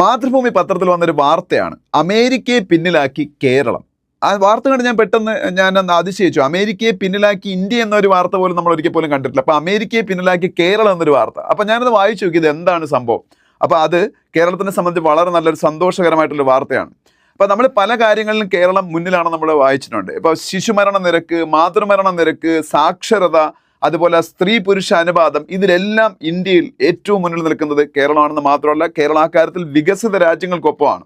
മാതൃഭൂമി പത്രത്തിൽ വന്നൊരു വാർത്തയാണ്. അമേരിക്കയെ പിന്നിലാക്കി കേരളം. ആ വാർത്ത കണ്ട് ഞാൻ പെട്ടെന്ന് ഞാൻ അന്ന് അതിശയിച്ചു. അമേരിക്കയെ പിന്നിലാക്കി ഇന്ത്യ എന്നൊരു വാർത്ത പോലും നമ്മൾ ഒരിക്കൽ പോലും കണ്ടിട്ടില്ല. അപ്പോൾ അമേരിക്കയെ പിന്നിലാക്കി കേരളം എന്നൊരു വാർത്ത. അപ്പോൾ ഞാനത് വായിച്ചു നോക്കി ഇത് എന്താണ് സംഭവം? അപ്പോൾ അത് കേരളത്തിനെ സംബന്ധിച്ച് വളരെ നല്ലൊരു സന്തോഷകരമായിട്ടുള്ള വാർത്തയാണ്. അപ്പോൾ നമ്മൾ പല കാര്യങ്ങളിലും കേരളം മുന്നിലാണ് നമ്മൾ വായിച്ചിട്ടുണ്ട്. ഇപ്പോൾ ശിശുമരണ നിരക്ക് മാതൃമരണ നിരക്ക് സാക്ഷരത അതുപോലെ സ്ത്രീ പുരുഷ അനുപാതം ഇതിലെല്ലാം ഇന്ത്യയിൽ ഏറ്റവും മുന്നിൽ നിൽക്കുന്നത് കേരളമാണെന്ന് മാത്രമല്ല കേരള ആ കാര്യത്തിൽ വികസിത രാജ്യങ്ങൾക്കൊപ്പമാണ്.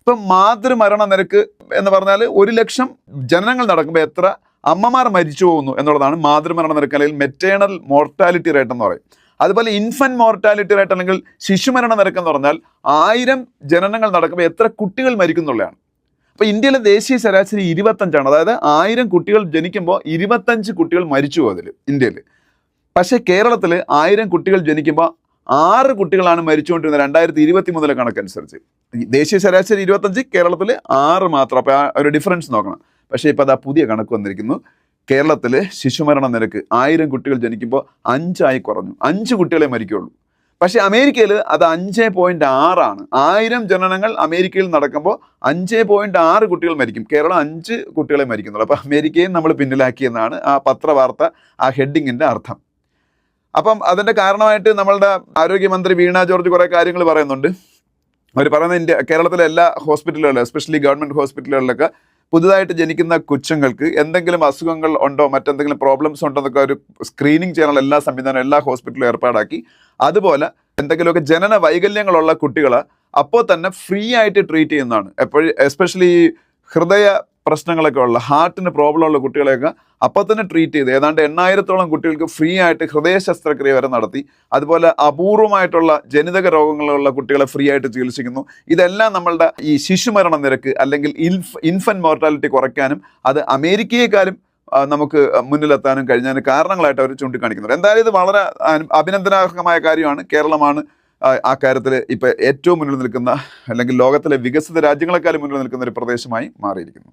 ഇപ്പം മാതൃമരണ നിരക്ക് എന്ന് പറഞ്ഞാൽ ഒരു ലക്ഷം ജനനങ്ങൾ നടക്കുമ്പോൾ എത്ര അമ്മമാർ മരിച്ചു പോകുന്നു എന്നുള്ളതാണ് മാതൃമരണ നിരക്ക് അല്ലെങ്കിൽ മെറ്റേണൽ മോർട്ടാലിറ്റി റേറ്റ് എന്ന് പറയും. അതുപോലെ ഇൻഫന്റ് മോർട്ടാലിറ്റി റേറ്റ് അല്ലെങ്കിൽ ശിശുമരണ നിരക്ക് എന്ന് പറഞ്ഞാൽ ആയിരം ജനനങ്ങൾ നടക്കുമ്പോൾ എത്ര കുട്ടികൾ മരിക്കുന്നുള്ളതാണ്. അപ്പോൾ ഇന്ത്യയിലെ ദേശീയ ശരാശരി ഇരുപത്തഞ്ചാണ്. അതായത് ആയിരം കുട്ടികൾ ജനിക്കുമ്പോൾ ഇരുപത്തഞ്ച് കുട്ടികൾ മരിച്ചു അതിൽ ഇന്ത്യയിൽ പക്ഷേ കേരളത്തിൽ ആയിരം കുട്ടികൾ ജനിക്കുമ്പോൾ ആറ് കുട്ടികളാണ് മരിച്ചുകൊണ്ടിരുന്നത് രണ്ടായിരത്തി ഇരുപത്തി മൂന്നിലെ കണക്കനുസരിച്ച് ദേശീയ ശരാശരി ഇരുപത്തഞ്ച് കേരളത്തിൽ ആറ് മാത്രം. അപ്പോൾ ആ ഒരു ഡിഫറൻസ് നോക്കണം. പക്ഷേ ഇപ്പോൾ അതാ പുതിയ കണക്ക് വന്നിരിക്കുന്നു. കേരളത്തിൽ ശിശുമരണ നിരക്ക് ആയിരം കുട്ടികൾ ജനിക്കുമ്പോൾ അഞ്ചായി കുറഞ്ഞു. അഞ്ച് കുട്ടികളെ മരിക്കുള്ളൂ. പക്ഷേ അമേരിക്കയിൽ അത് അഞ്ച് പോയിന്റ് ആറാണ്. ആയിരം ജനനങ്ങൾ അമേരിക്കയിൽ നടക്കുമ്പോൾ അഞ്ച് പോയിന്റ് ആറ് കുട്ടികൾ മരിക്കും. കേരളം അഞ്ച് കുട്ടികളെ മരിക്കുന്നുള്ളൂ. അപ്പോൾ അമേരിക്കയും നമ്മൾ പിന്നിലാക്കിയെന്നാണ് ആ പത്രവാർത്ത ആ ഹെഡിങ്ങിന്റെ അർത്ഥം. അപ്പം അതിന്റെ കാരണമായിട്ട് നമ്മളുടെ ആരോഗ്യമന്ത്രി വീണ ജോർജ് കുറേ കാര്യങ്ങൾ പറയുന്നുണ്ട്. അവർ പറയുന്നത് ഇന്ത്യ കേരളത്തിലെ എല്ലാ ഹോസ്പിറ്റലുകളിലും എസ്പെഷ്യലി ഗവൺമെന്റ് ഹോസ്പിറ്റലുകളിലൊക്കെ പുതുതായിട്ട് ജനിക്കുന്ന കൊച്ചുങ്ങൾക്ക് എന്തെങ്കിലും അസുഖങ്ങൾ ഉണ്ടോ മറ്റെന്തെങ്കിലും പ്രോബ്ലംസ് ഉണ്ടോ എന്നൊക്കെ ഒരു സ്ക്രീനിങ് ചെയ്യാനുള്ള എല്ലാ സംവിധാനവും എല്ലാ ഹോസ്പിറ്റലും ഏർപ്പാടാക്കി. അതുപോലെ എന്തെങ്കിലുമൊക്കെ ജനന വൈകല്യങ്ങളുള്ള കുട്ടികളെ അപ്പോൾ തന്നെ ഫ്രീ ആയിട്ട് ട്രീറ്റ് ചെയ്യുന്നതാണ്. എപ്പോഴും എസ്പെഷ്യലി ഹൃദയ പ്രശ്നങ്ങളൊക്കെ ഉള്ള ഹാർട്ടിന് പ്രോബ്ലം ഉള്ള കുട്ടികളെയൊക്കെ അപ്പം തന്നെ ട്രീറ്റ് ചെയ്ത് ഏതാണ്ട് എണ്ണായിരത്തോളം കുട്ടികൾക്ക് ഫ്രീ ആയിട്ട് ഹൃദയ ശസ്ത്രക്രിയ വരെ നടത്തി അതുപോലെ അപൂർവമായിട്ടുള്ള ജനിതക രോഗങ്ങളുള്ള കുട്ടികളെ ഫ്രീ ആയിട്ട് ചികിത്സിക്കുന്നു. ഇതെല്ലാം നമ്മളുടെ ഈ ശിശുമരണ നിരക്ക് അല്ലെങ്കിൽ ഇൻഫ് ഇൻഫൻ മോർട്ടാലിറ്റി കുറയ്ക്കാനും അത് അമേരിക്കയെക്കാളും നമുക്ക് മുന്നിലെത്താനും കഴിഞ്ഞതിന് കാരണങ്ങളായിട്ട് അവർ ചൂണ്ടിക്കാണിക്കുന്നുണ്ട്. എന്തായാലും ഇത് വളരെ അഭിനന്ദനാർഹമായ കാര്യമാണ്. കേരളമാണ് ആ കാര്യത്തിൽ ഇപ്പോൾ ഏറ്റവും മുന്നിൽ നിൽക്കുന്ന അല്ലെങ്കിൽ ലോകത്തിലെ വികസിത രാജ്യങ്ങളെക്കാളും മുന്നിൽ നിൽക്കുന്ന ഒരു പ്രദേശമായി മാറിയിരിക്കുന്നു.